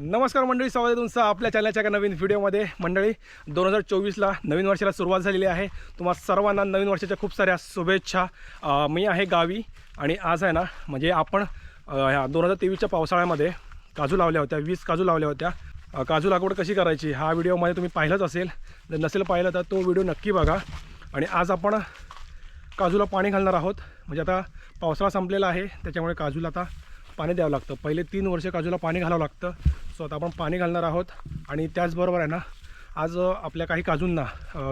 नमस्कार मंडळी स्वागत आहे तुमचं आपल्या चॅनलच्या एका नवीन व्हिडिओमध्ये. मंडळी दोन हजार चोवीसला नवीन वर्षाला सुरुवात झालेली आहे. तुम्हा सर्वांना नवीन वर्षाच्या खूप साऱ्या शुभेच्छा. मी आहे गावी आणि आज आहे ना म्हणजे आपण ह्या दोन हजार तेवीसच्या पावसाळ्यामध्ये काजू लावल्या होत्या वीस काजू लावल्या होत्या. काजू लागवड कशी करायची हा व्हिडिओमध्ये तुम्ही पाहिलंच असेल. जर नसेल पाहिलं तर तो व्हिडिओ नक्की बघा. आणि आज आपण काजूला पाणी घालणार आहोत. म्हणजे आता पावसाळा संपलेला आहे त्याच्यामुळे काजूला आता पाणी द्यावं लागतं. पहिले तीन वर्ष काजूला पाणी घालावं लागतं. सो आता आपण पाणी घालणार आहोत आणि त्याचबरोबर आहे ना आज आपल्या काही काजूंना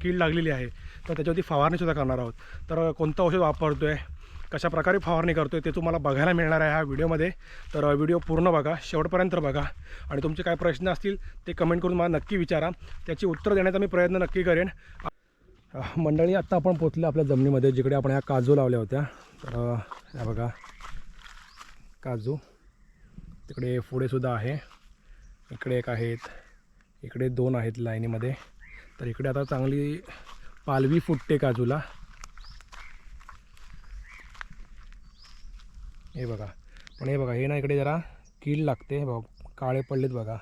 कीड लागलेली आहे तर त्याच्यावरती फवारणीसुद्धा करणार आहोत. तर कोणतं औषध वापरतो आहे कशा प्रकारे फवारणी करतो आहे ते तुम्हाला बघायला मिळणार आहे ह्या व्हिडिओमध्ये. तर व्हिडिओ पूर्ण बघा शेवटपर्यंत बघा. आणि तुमचे काय प्रश्न असतील ते कमेंट करून मला नक्की विचारा. त्याची उत्तर देण्याचा मी प्रयत्न नक्की करेन. मंडळी आत्ता आपण पोचलो आपल्या जमिनीमध्ये जिकडे आपण ह्या काजू लावल्या होत्या. तर ह्या बघा काजू तिकडे फुडेसुद्धा आहे. इकडे एक आहेत इकडे दोन आहेत लाईनीमध्ये. तर इकडे आता चांगली पालवी फुटते काजूला. हे बघा. पण हे बघा हे ना इकडे जरा कीड लागते. हे बघा काळे पडलेत बघा.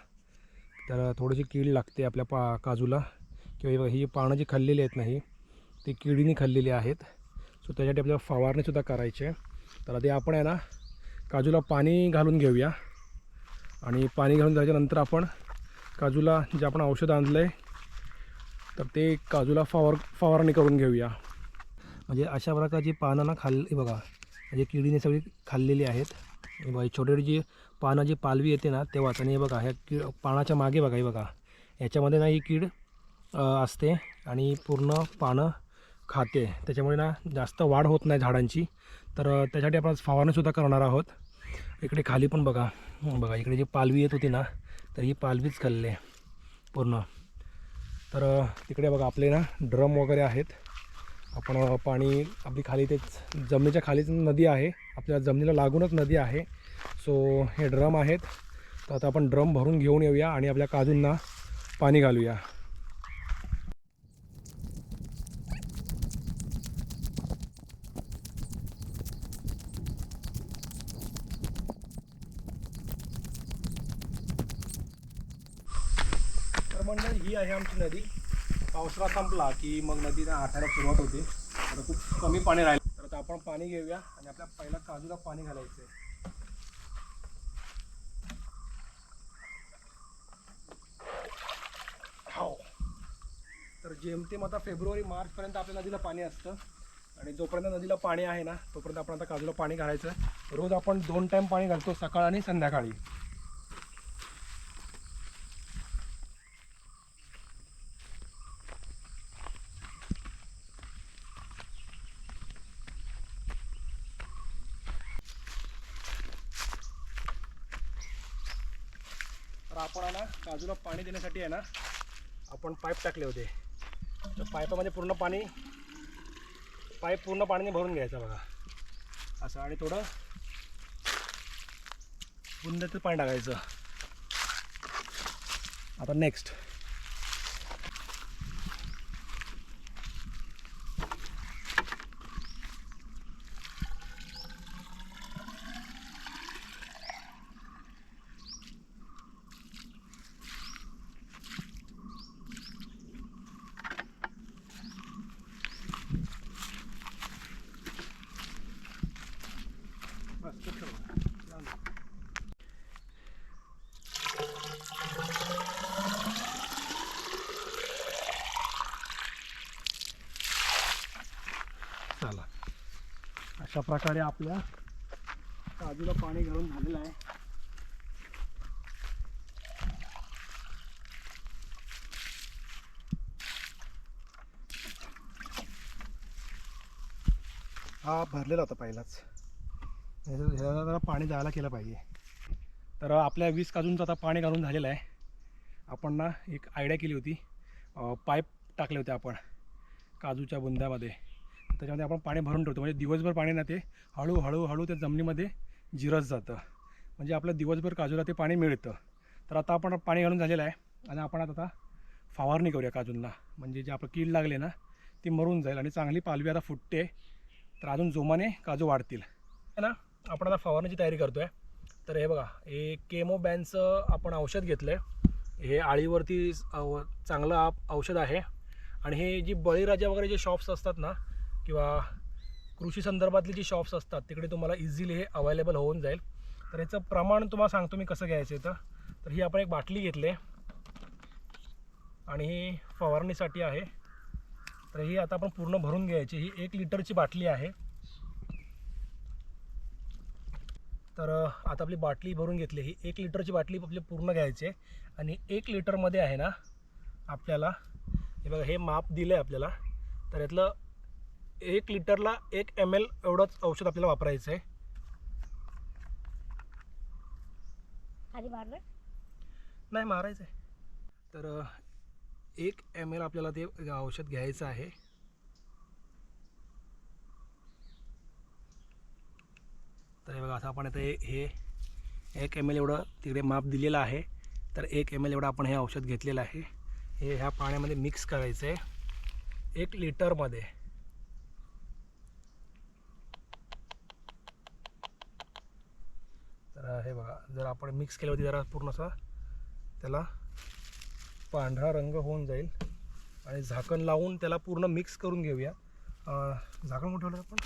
तर थोडीशी कीड लागते आपल्या पा काजूला. किंवा हे बघा, ही पानं जी खाल्लेली आहेत नाही ती किडीने खाल्लेली आहेत. सो त्याच्यासाठी आपल्याला फवारणीसुद्धा करायची आहे. तर आधी ते आपण आहे ना काजूला पाणी घालून घेऊया. आणि पाणी घालून झाल्याच्यानंतर आपण काजूला जे आपण औषध आणलं आहे तर ते काजूला फवार फवारणी करून घेऊया. म्हणजे अशा प्रकारची पानं ना खाल्ली बघा म्हणजे किडीने सगळी खाल्लेली आहेत. बघा छोटे छोटी जी पानं जी पालवी येते ना तेव्हाच. आणि हे बघा ह्या किड पानाच्या मागे बघा हे बघा. याच्यामध्ये ना ही कीड असते आणि पूर्ण पानं खाते. त्याच्यामुळे ना जास्त वाढ होत नाही झाडांची. तर त्यासाठी आपण फवारणीसुद्धा करणार आहोत. इकडे खाली पण बघा. बघा इकडे जी पालवी येत होती ना तर ही पालवीच खाल्ली पूर्ण. तर तिकडे बघा आपले ना ड्रम वगैरे आहेत. आपण पाणी आपली खाली तेच जमिनीच्या खालीच नदी आहे. आपल्या जमिनीला लागूनच नदी आहे. सो हे ड्रम आहेत. तर आता आपण ड्रम भरून घेऊन येऊया आणि आपल्या काजूंना पाणी घालूया. मंडळ ही आहे आमची नदी. पावसाळा संपला की मग नदीला आटायला सुरुवात होते. आता खूप कमी पाणी राहिलं. तर आता आपण पाणी घेऊया आणि आपल्या पहिल्या काजूला पाणी घालायचं आहे हो तर जेमतेम आता फेब्रुवारी मार्चपर्यंत आपल्या नदीला पाणी असतं. आणि जोपर्यंत नदीला पाणी आहे ना तोपर्यंत आपण आता काजूला पाणी घालायचं रोज आपण दोन टाईम पाणी घालतो सकाळ आणि संध्याकाळी. तर आपण आहे ना काजूला पाणी देण्यासाठी आहे ना आपण पाईप टाकले होते. तर पाईपामध्ये पूर्ण पाणी पाईप पूर्ण पाण्याने भरून घ्यायचा बघा. असं आणि थोडं बुंद्याचं पाणी टाकायचं. आता नेक्स्ट बस खूप छान. लावून दे. चला अशा प्रकारे आपल्या काजूला पाणी घालून झालेलं आहे. हा भरलेला होता पहिलाच. ह्याला जरा पाणी जायला केलं पाहिजे. तर आपल्या वीस काजूंचं आता पाणी घालून झालेलं आहे. आपण ना एक आयडिया केली होती. पाईप टाकले होते आपण काजूच्या बुंद्यामध्ये. त्याच्यामध्ये आपण पाणी भरून ठेवतो. म्हणजे दिवसभर पाणी ना ते हळूहळू हळू त्या जमिनीमध्ये जिरत जातं. म्हणजे आपलं दिवसभर काजूला ते पाणी मिळतं. तर आता आपण पाणी घालून झालेलं आहे. आणि आपण आता फवारणी करूया काजूंना. म्हणजे जे आपलं कीड लागले ना ती मरून जाईल आणि चांगली पालवी आता फुटते. तर अजून जोमाने काजू वाढतील. है ना आपण आता फवारणीची तयारी करतो आहे तर हे बघा हे केमोबॅनचं आपण औषध घेतलं आहे हे आळीवरती चांगलं आप- औषध आहे. आणि हे जी बळीराजा वगैरे जे शॉप्स असतात ना किंवा कृषी संदर्भातली जी शॉप्स असतात तिकडे तुम्हाला इझिली हे अवेलेबल होऊन जाईल. तर याचं प्रमाण तुम्हाला सांगतो मी कसं घ्यायचं आहे तर तर ही आपण एक बाटली घेतली आहे. आणि ही फवारणीसाठी आहे. तर ही आता आपण पूर्ण भरून घ्यायची. ही एक लिटरची बाटली आहे. तर आता आपली बाटली भरून घेतली. ही एक लिटरची बाटली आपली पूर्ण घ्यायची आहे. आणि एक लिटरमध्ये आहे ना आपल्याला हे बघा हे माप दिलं आहे आपल्याला. तर यातलं एक लिटरला एक एम एल एवढंच औषध आपल्याला वापरायचं आहे. खाली मारलं नाही मारायचं आहे. तर एक एम एल आपल्याला ते औषध घ्यायचं आहे. तर हे बघा आता आपण आता हे हे एक एम एल एवढं तिकडे माप दिलेलं आहे. तर एक एम एल एवढं आपण हे औषध घेतलेलं आहे. हे ह्या पाण्यामध्ये मिक्स करायचं आहे. एक लिटरमध्ये. हे बघा जर आपण मिक्स केल्यावरती जरा पूर्ण त्याला पांढरा रंग होऊन जाईल. आणि झाकण लावून त्याला पूर्ण मिक्स करून घेऊया. झाकण कुठे ठेवलं आपण?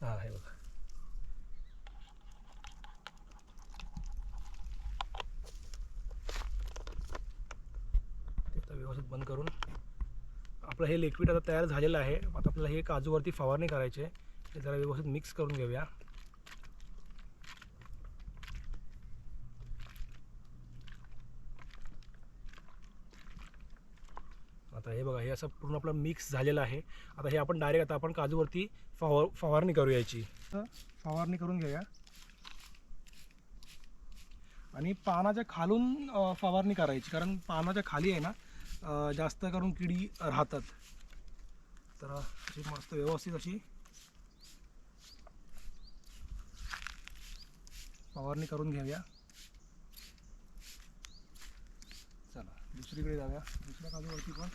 हां हे बघा. ते व्यवस्थित बंद करून आपलं हे लिक्विड आता तयार झालेलं आहे. आता आपल्याला हे काजूवरती फवारणी करायची आहे. हे जरा व्यवस्थित मिक्स करून घेऊया. आता हे बघा हे असं पूर्ण आपलं मिक्स झालेलं आहे. आता हे आपण डायरेक्ट आता आपण काजूवरती फवार फवारणी करू यायची फवारणी करून घेऊया. आणि पानाच्या खालून फवारणी करायची कारण पानाच्या खाली आहे ना जास्त करून किडी राहतात. तर अशी मस्त व्यवस्थित अशी फवारणी करून घेऊया चला दुसरीकडे जाऊया. दुसऱ्या काजूवरती पण.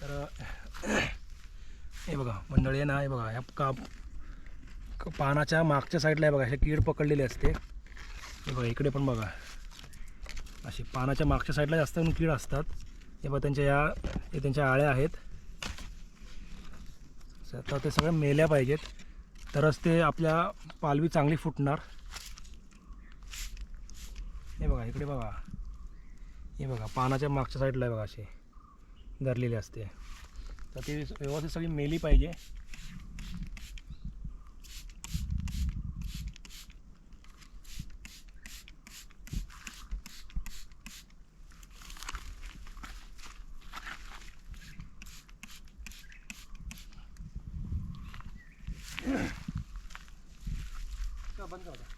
तर हे बघा मंडळी आहे ना हे बघा ह्या का पानाच्या मागच्या साईडला आहे बघा हे कीड पकडलेली असते. हे बघा इकडे पण बघा. अशी पानाच्या मागच्या साईडला जास्त करून कीड असतात. हे बघा त्यांच्या या हे त्यांच्या आळ्या आहेत. तर ते सगळ्या मेल्या पाहिजेत. तरच ते आपल्या पालवी चांगली फुटणार. हे बघा इकडे बघा. हे बघा पानाच्या मागच्या साईडला आहे बघा असे धरलेली असते. तर ती व्यवस्थित सगळी मेली पाहिजे. बंद करा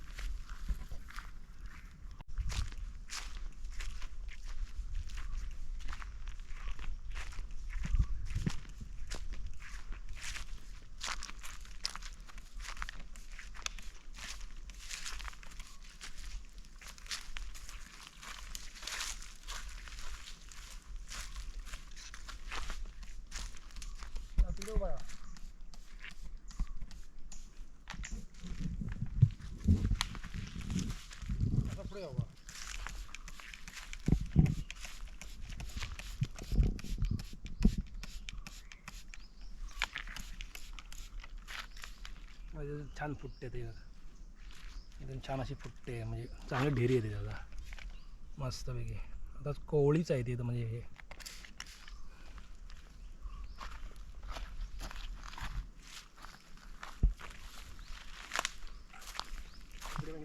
तिकडे बघा आता पुढे जाऊ बघा. म्हणजे छान फुटते ते. एकदम छान अशी फुटते म्हणजे चांगली ढेरी येते त्याला. मस्तपैकी. आता कोवळीच आहे ती इथं म्हणजे हे.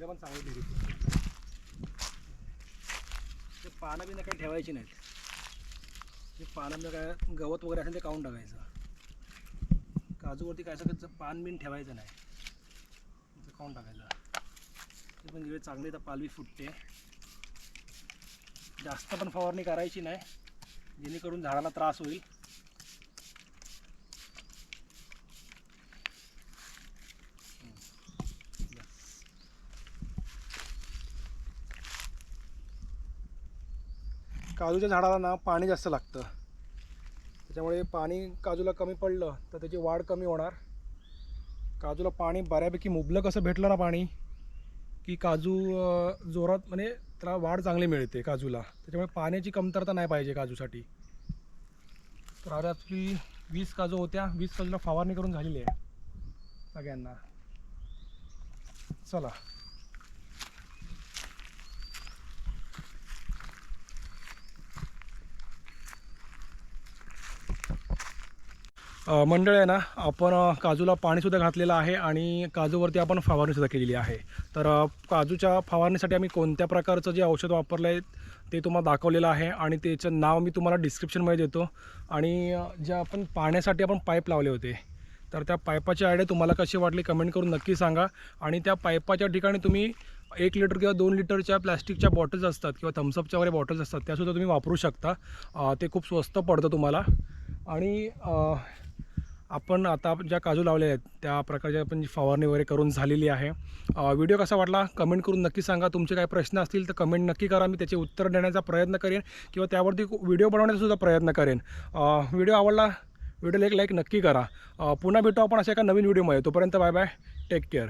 पण चांगली ढेरी. ते पानं बिनं काही ठेवायची नाहीत. ते पानं काय गवत वगैरे असेल ते काढून टाकायचं. काजूवरती काय सगळं पान बिन ठेवायचं नाही. पाहून टाकायचा. ते पण जिकडे चांगली तर पालवी फुटते. जास्त पण फवारणी करायची नाही. जेणेकरून झाडाला त्रास होईल. काजूच्या झाडाला ना पाणी जास्त लागतं. त्याच्यामुळे पाणी काजूला कमी पडलं तर त्याची वाढ कमी होणार. काजूला पाणी बऱ्यापैकी मुबलक असं भेटलं ना पाणी की काजू जोरात म्हणजे त्याला वाढ चांगली मिळते काजूला. त्याच्यामुळे पाण्याची कमतरता नाही पाहिजे काजूसाठी. तर आता आपली वीस काजू होत्या. वीस काजूला फवारणी करून झालेली आहे सगळ्यांना. चला. मंडळ आहे ना आपण काजूला पाणीसुद्धा घातलेलं आहे आणि काजूवरती आपण फवारणीसुद्धा केलेली आहे. तर काजूच्या फवारणीसाठी आम्ही कोणत्या प्रकारचं जे औषध वापरलं आहे ते तुम्हाला दाखवलेलं आहे आणि त्याचं नाव मी तुम्हाला डिस्क्रिप्शनमध्ये देतो. आणि जे आपण पाण्यासाठी आपण पाईप लावले होते तर त्या पाईपाची आयडिया तुम्हाला कशी वाटली कमेंट करून नक्की सांगा. आणि त्या पाईपाच्या ठिकाणी तुम्ही एक लिटर किंवा दोन लिटरच्या प्लॅस्टिकच्या बॉटल्स असतात किंवा थम्सअपच्या वगैरे बॉटल्स असतात त्यासुद्धा तुम्ही वापरू शकता. ते खूप स्वस्त पडतं तुम्हाला. आणि आपण आता ज्या काजू लावलेल्या आहेत त्या प्रकारच्या आपण जी फवारणी वगैरे करून झालेली आहे. व्हिडिओ कसा वाटला? कमेंट करून नक्की सांगा. तुमचे काही प्रश्न असतील तर कमेंट नक्की करा. मी त्याचे उत्तर देण्याचा प्रयत्न करेन किंवा त्यावरती व्हिडिओ बनवण्याचा सुद्धा प्रयत्न करेन. व्हिडिओ आवडला? व्हिडिओला एक लाईक नक्की करा. पुन्हा भेटू आपण अशा एका नवीन व्हिडिओमध्ये. तोपर्यंत बाय बाय. Take care